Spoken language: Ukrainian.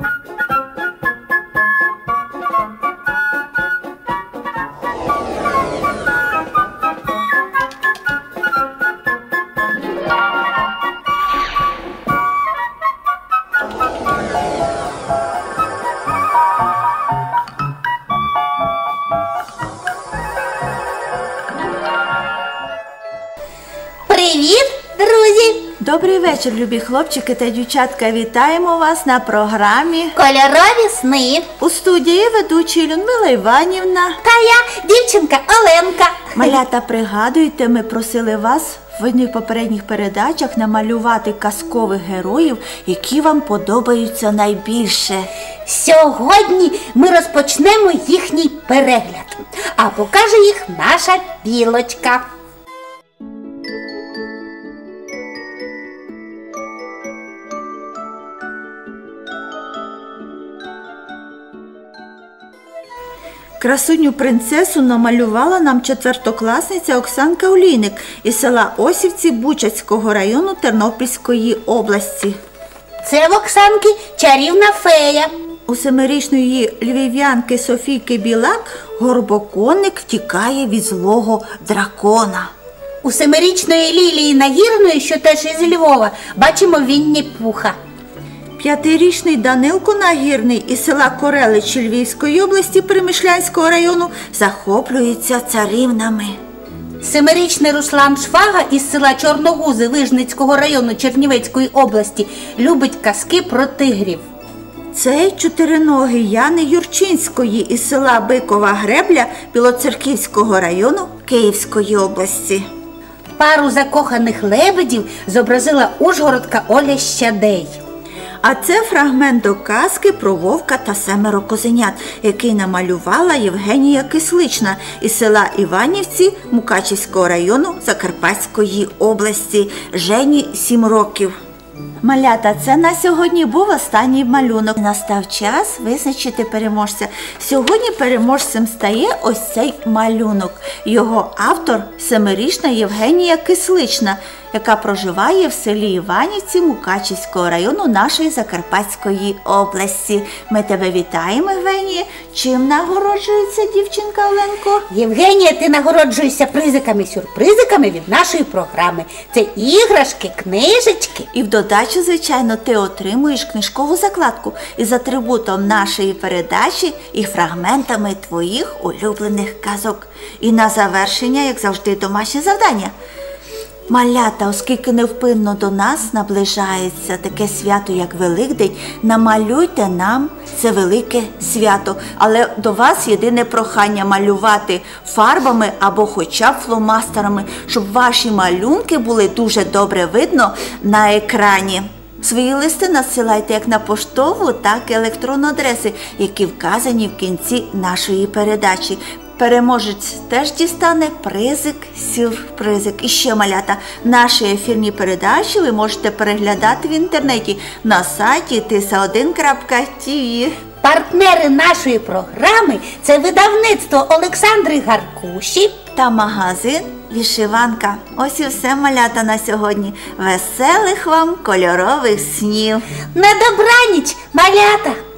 you Добрий вечір, любі хлопчики та дівчатка. Вітаємо вас на програмі Кольорові сни. у студії ведучої Людмила Іванівна. Та я дівчинка Оленка. Малята, пригадуйте, ми просили вас в одних попередніх передачах намалювати казкових героїв, які вам подобаються найбільше. Сьогодні ми розпочнемо їхній перегляд, а покаже їх наша білочка. Красуню принцесу намалювала нам четвертокласниця Оксанка Олійник із села Осівці Бучацького району Тернопільської області. Це в Оксанки чарівна фея. У семирічної львів'янки Софійки Білак горбоконник втікає від злого дракона. У семирічної Лілії Нагірної, що теж із Львова, бачимо Вінні Пуха. П'ятирічний Данилко Нагірний із села Кореличі Львівської області Примишлянського району захоплюється царівнами. Семирічний Руслан Швага із села Чорногузи Вижницького району Чернівецької області любить казки про тигрів. Цей чотириногий Яни Юрчинської із села Бикова Гребля Білоцерківського району Київської області. Пару закоханих лебедів зобразила Ужгородка Оля Щадей. А це фрагмент доказки про вовка та семеро козенят, який намалювала Євгенія Кислична із села Іванівці Мукачівського району Закарпатської області. Жені 7 років. Малята, це на сьогодні був останній малюнок. Настав час визначити переможця. Сьогодні переможцем стає ось цей малюнок. Його автор семирічна Євгенія Кислична, яка проживає в селі Іванівці Мукачівського району нашої Закарпатської області. Ми тебе вітаємо, Євгенія. Чим нагороджується дівчинка Оленко? Євгенія, ти нагороджуєшся призиками-сюрпризиками від нашої програми. Це іграшки, книжечки. І в додачу, звичайно, ти отримуєш книжкову закладку із атрибутом нашої передачі і фрагментами твоїх улюблених казок. І на завершення, як завжди, домашнє завдання. Малята, оскільки невпинно до нас наближається таке свято, як Великдень, намалюйте нам це велике свято. Але до вас єдине прохання малювати фарбами або хоча б фломастерами, щоб ваші малюнки були дуже добре видно на екрані. Свої листи надсилайте як на поштову, так і електронну адреси, які вказані в кінці нашої передачі. Переможець теж дістане призик, сюрпризик. І ще малята. Наші ефірні передачі ви можете переглядати в інтернеті на сайті tisa1.tv. Партнери нашої програми це видавництво Олександри Гаркуші. Та магазин Вішиванка. Ось і все малята на сьогодні. Веселих вам кольорових снів! На добраніч, малята!